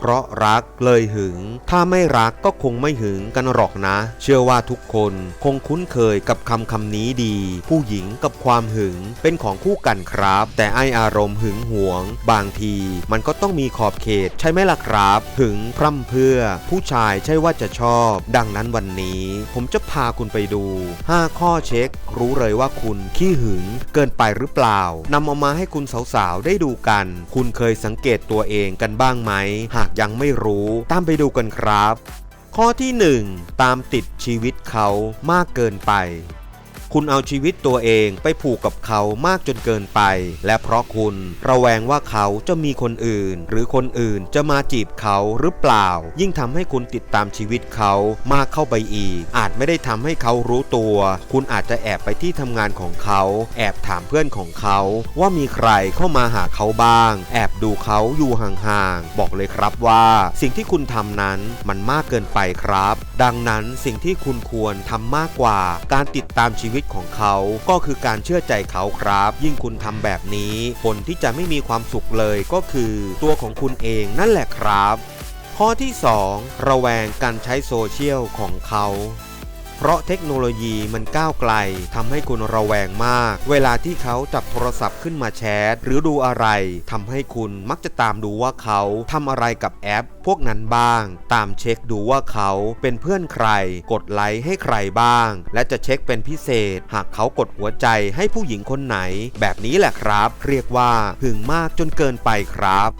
เพราะรักเลยหึง ถ้าไม่รักก็คงไม่หึงกันหรอกนะ เชื่อว่าทุกคนคงคุ้นเคยกับคำคำนี้ดี ผู้หญิงกับความหึงเป็นของคู่กันครับ แต่ไออารมณ์หึงหวง บางทีมันก็ต้องมีขอบเขตใช่ไหมล่ะครับ หึงพร่ำเพื่อ ผู้ชายใช่ว่าจะชอบ ดังนั้นวันนี้ ผมจะพาคุณไปดู 5 ข้อเช็ค รู้เลยว่าคุณขี้หึงเกินไปหรือเปล่านำเอามาให้คุณสาวๆได้ดูกัน คุณเคยสังเกตตัวเองกันบ้างไหมหากยังไม่รู้ ตามไปดูกันครับ ข้อที่ 1 ตามติดชีวิตเขามากเกินไป คุณเอาชีวิตตัวเองไปผูกกับเขามากจนเกินไป และเพราะคุณระแวงว่าเขาจะมีคนอื่น หรือคนอื่นจะมาจีบเขาหรือเปล่า ยิ่งทำให้คุณติดตามชีวิตเขามากเข้าไปอีก อาจไม่ได้ทำให้เขารู้ตัว คุณอาจจะแอบไปที่ทำงานของเขา แอบถามเพื่อนของเขาว่ามีใครเข้ามาหาเขาบ้าง แอบดูเขาอยู่ห่างๆบอกเลยครับว่าสิ่งที่คุณทำนั้นมันมากเกินไปครับ ดังนั้นสิ่งที่คุณควรทำมากกว่า การติดตามชีวิตของเขา ก็คือการเชื่อใจเขาครับ ยิ่งคุณทำแบบนี้ผลที่จะไม่มีความสุขเลยก็คือตัวของคุณเองนั่นแหละครับ ข้อที่ 2 ระแวงการใช้โซเชียลของเขา เพราะเทคโนโลยีมันก้าวไกลทำให้คุณระแวงมาก เวลาที่เขาจับโทรศัพท์ขึ้นมาแชทหรือดูอะไรทำให้คุณมักจะตามดูว่าเขาทำอะไรกับแอป พวกนั้นบ้าง ตามเช็คดูว่าเขาเป็นเพื่อนใคร กดไลค์ให้ใครบ้าง และจะเช็คเป็นพิเศษ หากเขากดหัวใจให้ผู้หญิงคนไหน แบบนี้แหละครับ เรียกว่าหึงมากจนเกินไปครับ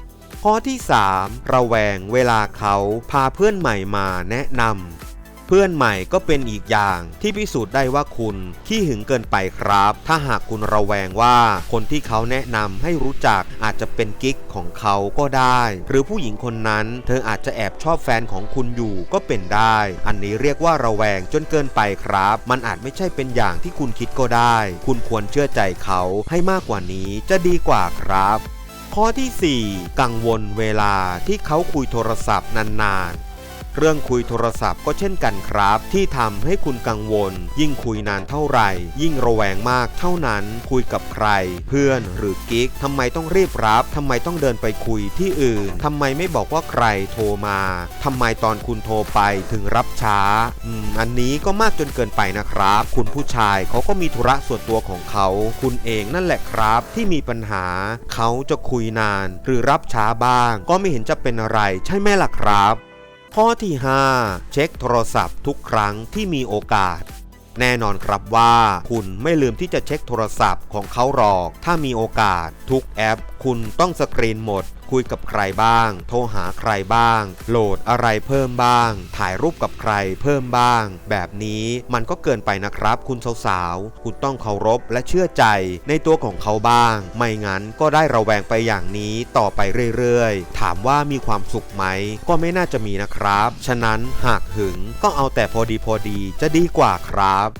ข้อที่ 3 ระแวงเวลาเขาพาเพื่อนใหม่มาแนะนำ เพื่อนใหม่ก็เป็นอีกอย่างที่พิสูจน์ได้ว่าคุณขี้หึงเกินไปครับ ถ้าหากคุณระแวงว่าคนที่เขาแนะนำให้รู้จักอาจจะเป็นกิ๊กของเขาก็ได้ หรือผู้หญิงคนนั้น เธออาจจะแอบชอบแฟนของคุณอยู่ก็เป็นได้ อันนี้เรียกว่าระแวงจนเกินไปครับ มันอาจไม่ใช่เป็นอย่างที่คุณคิดก็ได้ คุณควรเชื่อใจเขาให้มากกว่านี้จะดีกว่าครับข้อที่ 4 กังวลเวลาที่เขาคุยโทรศัพท์นานๆ เรื่องคุยโทรศัพท์ก็เช่นกันครับ ที่ทำให้คุณกังวล ยิ่งคุยนานเท่าไหร่ ยิ่งระแวงมากเท่านั้น คุยกับใคร เพื่อนหรือกิ๊กทำไมต้องรีบรับทำไมต้องเดินไปคุยที่อื่นทำไมไม่บอกว่าใครโทรมาทำไมตอนคุณโทรไปถึงรับช้าอืมอันนี้ก็มากจนเกินไปนะครับ คุณผู้ชายเขาก็มีธุระส่วนตัวของเขา คุณเองนั่นแหละครับที่มีปัญหา เขาจะคุยนาน หรือรับช้าบ้าง ก็ไม่เห็นจะเป็นอะไรใช่ไหมล่ะครับ ข้อที่ 5 เช็คโทรศัพท์ทุกครั้งที่มีโอกาส แน่นอนครับว่าคุณไม่ลืมที่จะเช็คโทรศัพท์ของเขาหรอก ถ้ามีโอกาสทุกแอป คุณต้องสกรีนหมด คุยกับใครบ้าง โทรหาใครบ้าง โหลดอะไรเพิ่มบ้าง ถ่ายรูปกับใครเพิ่มบ้าง แบบนี้มันก็เกินไปนะครับ คุณสาวๆ คุณต้องเคารพและเชื่อใจในตัวของเขาบ้าง ไม่งั้นก็ได้ระแวงไปอย่างนี้ต่อไปเรื่อยๆ ถามว่ามีความสุขไหม ก็ไม่น่าจะมีนะครับ ฉะนั้นหากหึงก็เอาแต่พอดีพอดีจะดีกว่าครับ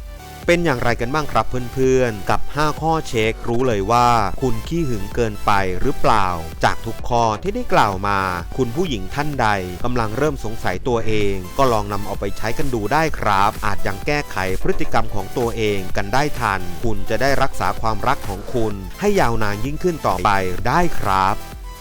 เป็นอย่างไรกันบ้างครับเพื่อนๆ กับ 5 ข้อเช็ครู้เลยว่า คุณขี้หึงเกินไปหรือเปล่า จากทุกข้อที่ได้กล่าวมา คุณผู้หญิงท่านใดกำลังเริ่มสงสัยตัวเอง ก็ลองนำเอาไปใช้กันดูได้ครับ อาจยังแก้ไขพฤติกรรมของตัวเองกันได้ทัน คุณจะได้รักษาความรักของคุณ ให้ยาวนานยิ่งขึ้นต่อไปได้ครับ